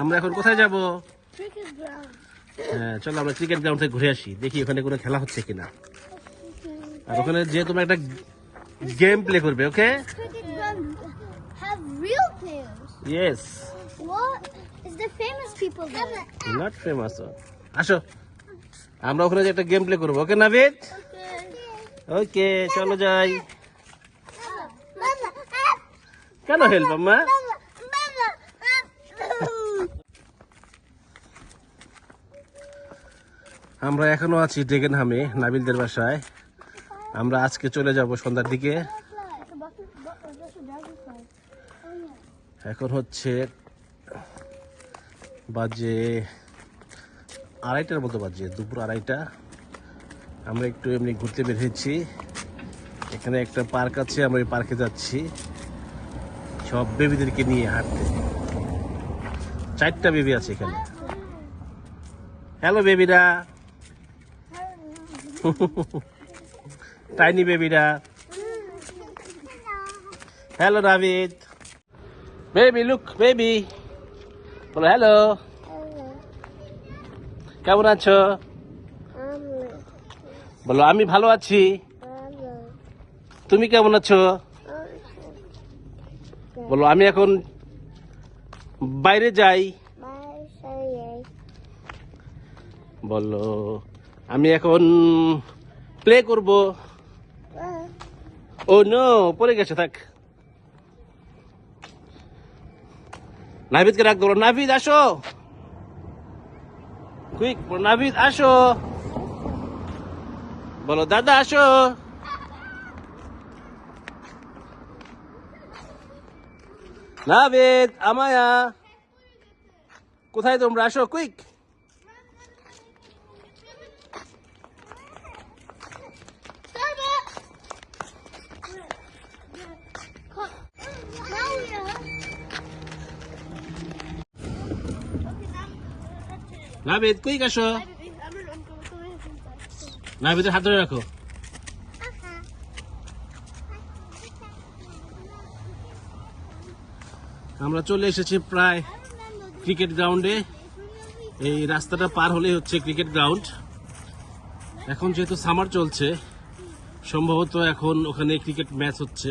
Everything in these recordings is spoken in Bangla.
আমরা এখন কোথায় যাব? হ্যাঁ চলো আমরা ক্রিকেট গ্রাউন্ড থেকে ঘুরে আসি দেখি ওখানে কোনো খেলা হচ্ছে কিনা। আর ওখানে যে তোমরা একটা গেম প্লে করবে ওকে. ইয়েস? নট ফেমাস আসো আমরা ওখানে একটা গেম প্লে করব ওকে নাবিদ. ওকে চলো যাই। কেন হেল্প আম্মা আমরা এখনও আছি ডেগেনহামে নাবিলদের বাসায়। আমরা আজকে চলে যাব সন্ধ্যার দিকে। এখন হচ্ছে বাজে আড়াইটার মতো বাজে, দুপুর আড়াইটা। আমরা একটু এমনি ঘুরতে বের হয়েছি। এখানে একটা পার্ক আছে, আমরা ওই পার্কে যাচ্ছি। সব বেবিদেরকে নিয়ে হাঁটতে। চারটা বেবি আছে এখানে। হ্যালো বেবিরা। Tiny বেবিরা hello Nabid baby look baby বলো হ্যালো কেমন আছো? বলো আমি ভালো আছি। তুমি কেমন আছো? বলো আমি এখন বাইরে যাই। বলো। আমি এখন প্লে করব। ও নো পড়ে গেছে, থাক। নাভিদকে রাখ বলো নাভিদ, আসো। কুইক নাভিদ, আসো। বলো, দাদা, আসো। নাভিদ, আমায়া। কোথায় তোমরা? আসো কুইক নাভিদ কুইক আসো নাভিদের হাত ধরে রাখো। আমরা চলে এসেছি প্রায় ক্রিকেট গ্রাউন্ডে। এই রাস্তাটা পার হলেই হচ্ছে ক্রিকেট গ্রাউন্ড। এখন যেহেতু সামার চলছে, সম্ভবত এখন ওখানে ক্রিকেট ম্যাচ হচ্ছে।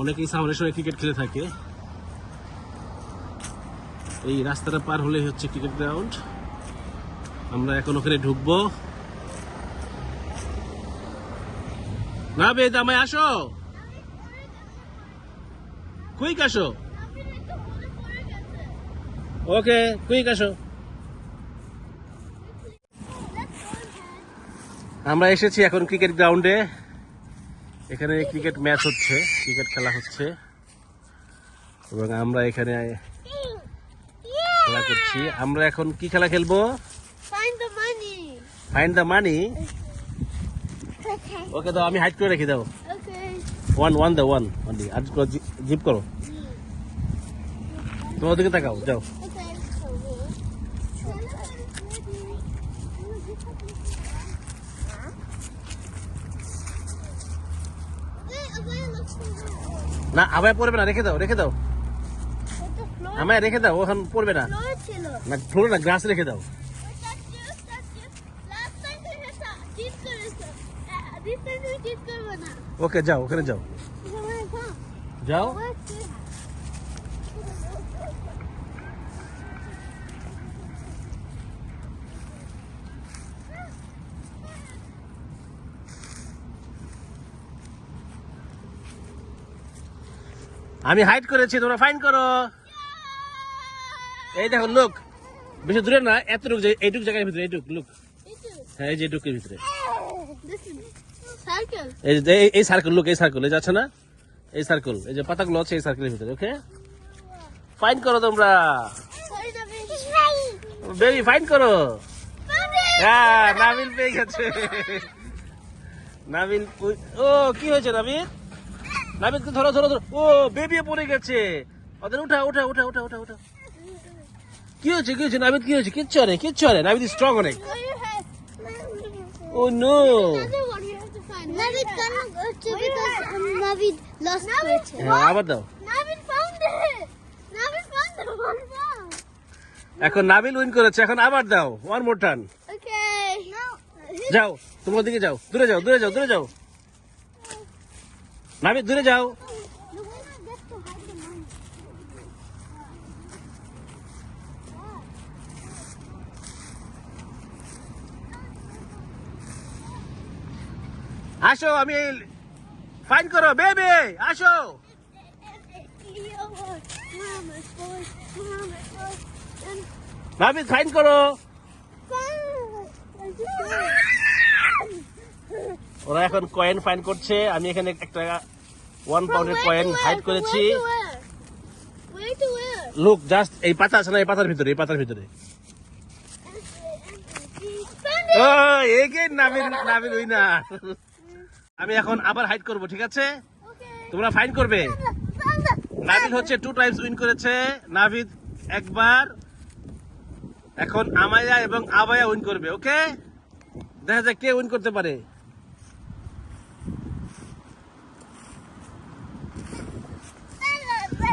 অনেকেই সামারের সময় ক্রিকেট খেলে থাকে। এই রাস্তাটা পার হলেই হচ্ছে ক্রিকেট গ্রাউন্ড আমরা এখন ওখানে ঢুকবো। না বেদ আমায় আসো। কুইক আসো। ওকে কুইক আসো। আমরা এসেছি এখন ক্রিকেট গ্রাউন্ডে এখানে ক্রিকেট ম্যাচ হচ্ছে ক্রিকেট খেলা হচ্ছে। এবং আমরা এখানে খেলা করছি। আমরা এখন কি খেলা খেলব. ফাইন্ড দ্য মানি ওকে দাও আমি হাইট করে রেখে দাও। One one the one only R zip করো। তোমার দিকে তাকাও যাও Okay. না আবার পড়বে না রেখে দাও রেখে দাও। আমায় রেখে দাও ওখান পড়বে না। না ফ্লোরে না গ্রাস রেখে দাও। ওকে যাও ওখানে যাও। যাও। আমি হাইট করেছি, তোমরা ফাইন করো। এই দেখো লোক বেশি দূরে না, এতটুক এইটুকু জায়গার ভিতরে, এইটুক লোক হ্যাঁ এই যে এইটুকুর ভিতরে। এই সার্কেল লোক এই সার্কেল এই যাচ্ছে না? এই সার্কেল এই যে পাতাগুলো আছে, এই সার্কেলের ভিতরে ওকে ফাইন করো তোমরা। বেবি ফাইন করো। হ্যাঁ নাবিল পেয়ে গেছে। নাবিল ও, কি হয়েছে, নাবিল? নাবিলকে ধরো ধরো ধরো। ও বেবি পড়ে গেছে। ওদের উঠা উঠা উঠা উঠা উঠা উঠা। কি হয়েছে কি হয়েছে? নাবিদ কি হয়েছে? কিচ্ছু নেই কিচ্ছু নেই নাবিদ স্ট্রং অনেক। Oh no lost it. হ্যাঁ আবার দাও। এখন নাবিল উইন করেছে এখন আবার দাও। One more turn Okay. যাও তোমার দিকে যাও। দূরে যাও দূরে যাও দূরে যাও। নাবি দূরে যাও। আসো আমি ফাইন করো বেবে আসো। ভাবি ফাইন করো। ওরা এখন কয়েন ফাইন করছে। আমি এখানে একটা ওয়ান পাউন্ডের কয়েন হাইড করেছি? লুক জাস্ট এই পাতা আছে না, এই পাতার ভিতরে, এই পাতার ভিতরে। আমি এখন আবার হাইড করব, ঠিক আছে? তোমরা ফাইন করবে। নাভিদ হচ্ছে টু টাইমস উইন করেছে। নাভিদ একবার। এখন আমায়া এবং আবায়া উইন করবে ওকে দেখা যাক কে উইন করতে পারে।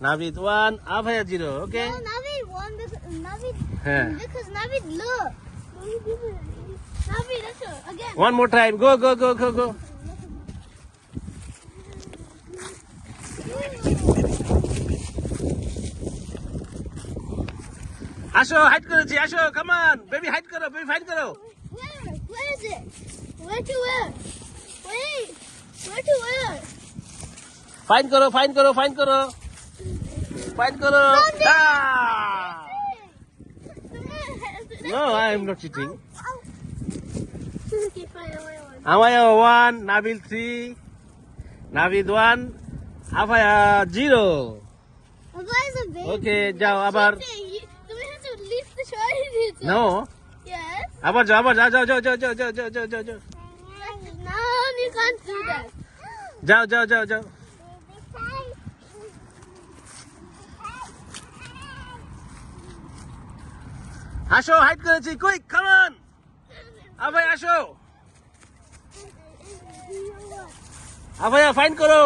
Navid one, Abhay zero. Okay. No, Navid one because Navid. Yeah. Because Navid look. Navid that's all. again. One more time. Go go go go go. আসো হাইট করেছি come on, baby, hide করো Baby, ফাইট করো Where? Where is it? Where to where? Wait. Where to where? Find করো Find করো Find করো ফাইন করো। Okay, fine, I won. Amaya one Nabil three Nabid one Abhaya zero Well, that is a baby. Okay যাও আবার? No Yes. আবার যাও আবার যাও যাও যাও যাও যাও যাও যাও যাও যাও। No, you can't do that. যাও যাও যাও যাও। আসো হাইট করেছি কুইক কামান আভাই আসো। আভাইয়া ফাইন করো।